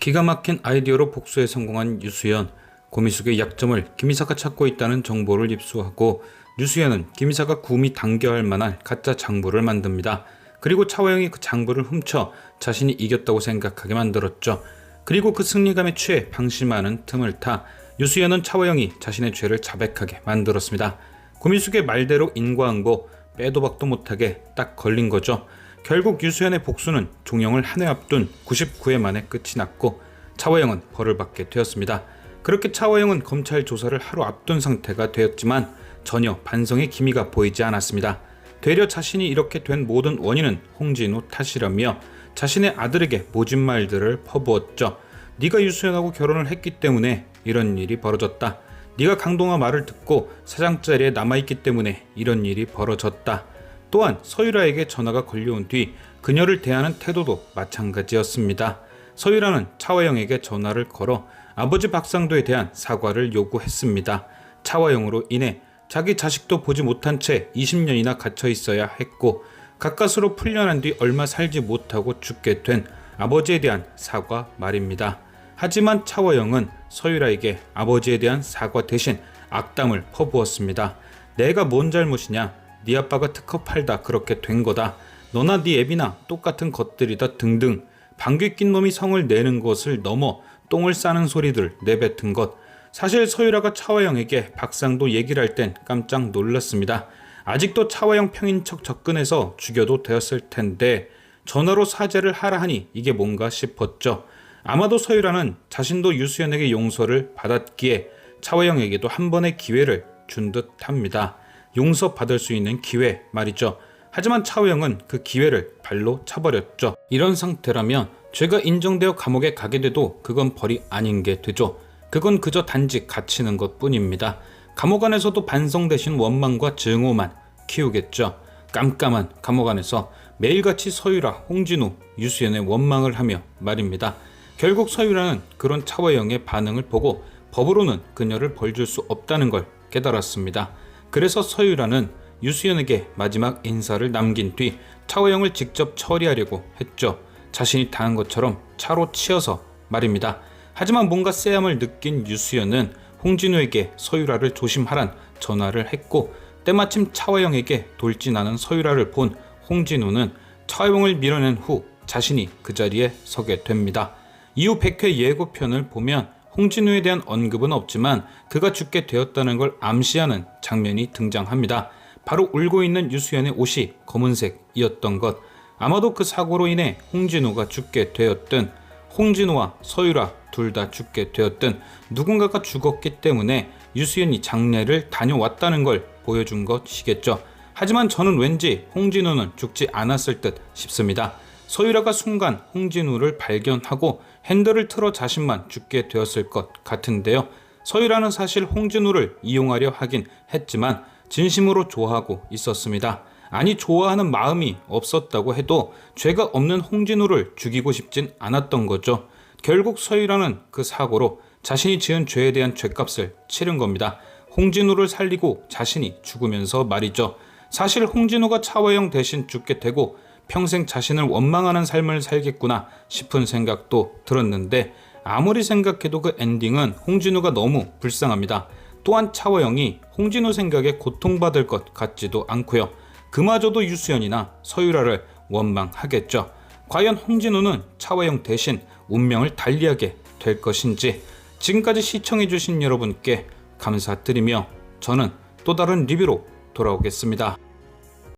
기가 막힌 아이디어로 복수에 성공한 유수연. 고미숙의 약점을 김이사가 찾고 있다는 정보를 입수하고 유수연은 김이사가 구미 당겨할 만한 가짜 장부를 만듭니다. 그리고 차화영이 그 장부를 훔쳐 자신이 이겼다고 생각하게 만들었죠. 그리고 그 승리감에 취해 방심하는 틈을 타 유수연은 차화영이 자신의 죄를 자백하게 만들었습니다. 고미숙의 말대로 인과응보 빼도 박도 못하게 딱 걸린 거죠. 결국 유수연의 복수는 종영을 한 해 앞둔 99회 만에 끝이 났고 차화영은 벌을 받게 되었습니다. 그렇게 차화영은 검찰 조사를 하루 앞둔 상태가 되었지만 전혀 반성의 기미가 보이지 않았습니다. 되려 자신이 이렇게 된 모든 원인은 홍진우 탓이라며 자신의 아들에게 모진 말들을 퍼부었죠. 네가 유수연하고 결혼을 했기 때문에 이런 일이 벌어졌다. 네가 강동아 말을 듣고 사장 자리에 남아있기 때문에 이런 일이 벌어졌다. 또한 서유라에게 전화가 걸려온 뒤 그녀를 대하는 태도도 마찬가지였습니다. 서유라는 차화영에게 전화를 걸어 아버지 박상도에 대한 사과를 요구했습니다. 차화영으로 인해 자기 자식도 보지 못한 채 20년이나 갇혀 있어야 했고 가까스로 풀려난 뒤 얼마 살지 못하고 죽게 된 아버지에 대한 사과 말입니다. 하지만 차화영은 서유라에게 아버지에 대한 사과 대신 악담을 퍼부었습니다. 내가 뭔 잘못이냐? 네 아빠가 특허 팔다 그렇게 된 거다. 너나 네 애비나 똑같은 것들이다 등등 방귀 낀 놈이 성을 내는 것을 넘어 똥을 싸는 소리들 내뱉은 것. 사실 서유라가 차화영에게 박상도 얘기를 할 땐 깜짝 놀랐습니다. 아직도 차화영 평인 척 접근해서 죽여도 되었을 텐데 전화로 사죄를 하라 하니 이게 뭔가 싶었죠. 아마도 서유라는 자신도 유수연에게 용서를 받았기에 차화영에게도 한 번의 기회를 준 듯합니다. 용서받을 수 있는 기회 말이죠. 하지만 차우영은 그 기회를 발로 차버렸죠. 이런 상태라면 죄가 인정되어 감옥에 가게 돼도 그건 벌이 아닌 게 되죠. 그건 그저 단지 갇히는 것 뿐입니다. 감옥 안에서도 반성 대신 원망과 증오만 키우겠죠. 깜깜한 감옥 안에서 매일같이 서유라, 홍진우, 유수연의 원망을 하며 말입니다. 결국 서유라는 그런 차화영의 반응을 보고 법으로는 그녀를 벌 줄 수 없다는 걸 깨달았습니다. 그래서 서유라는 유수연에게 마지막 인사를 남긴 뒤 차화영을 직접 처리하려고 했죠. 자신이 당한 것처럼 차로 치어서 말입니다. 하지만 뭔가 쎄함을 느낀 유수연은 홍진우에게 서유라를 조심하란 전화를 했고 때마침 차화영에게 돌진하는 서유라를 본 홍진우는 차화영을 밀어낸 후 자신이 그 자리에 서게 됩니다. 이후 100회 예고편을 보면 홍진우에 대한 언급은 없지만 그가 죽게 되었다는 걸 암시하는 장면이 등장합니다. 바로 울고 있는 유수연의 옷이 검은색이었던 것. 아마도 그 사고로 인해 홍진우가 죽게 되었든 홍진우와 서유라 둘 다 죽게 되었든 누군가가 죽었기 때문에 유수연이 장례를 다녀왔다는 걸 보여준 것이겠죠. 하지만 저는 왠지 홍진우는 죽지 않았을 듯 싶습니다. 서유라가 순간 홍진우를 발견하고 핸들을 틀어 자신만 죽게 되었을 것 같은데요. 서유라는 사실 홍진우를 이용하려 하긴 했지만 진심으로 좋아하고 있었습니다. 아니 좋아하는 마음이 없었다고 해도 죄가 없는 홍진우를 죽이고 싶진 않았던 거죠. 결국 서유라는 그 사고로 자신이 지은 죄에 대한 죄값을 치른 겁니다. 홍진우를 살리고 자신이 죽으면서 말이죠. 사실 홍진우가 차화영 대신 죽게 되고 평생 자신을 원망하는 삶을 살겠구나 싶은 생각도 들었는데 아무리 생각해도 그 엔딩은 홍진우가 너무 불쌍합니다. 또한 차화영이 홍진우 생각에 고통받을 것 같지도 않고요. 그마저도 유수연이나 서유라를 원망하겠죠. 과연 홍진우는 차화영 대신 운명을 달리하게 될 것인지 지금까지 시청해주신 여러분께 감사드리며 저는 또 다른 리뷰로 돌아오겠습니다.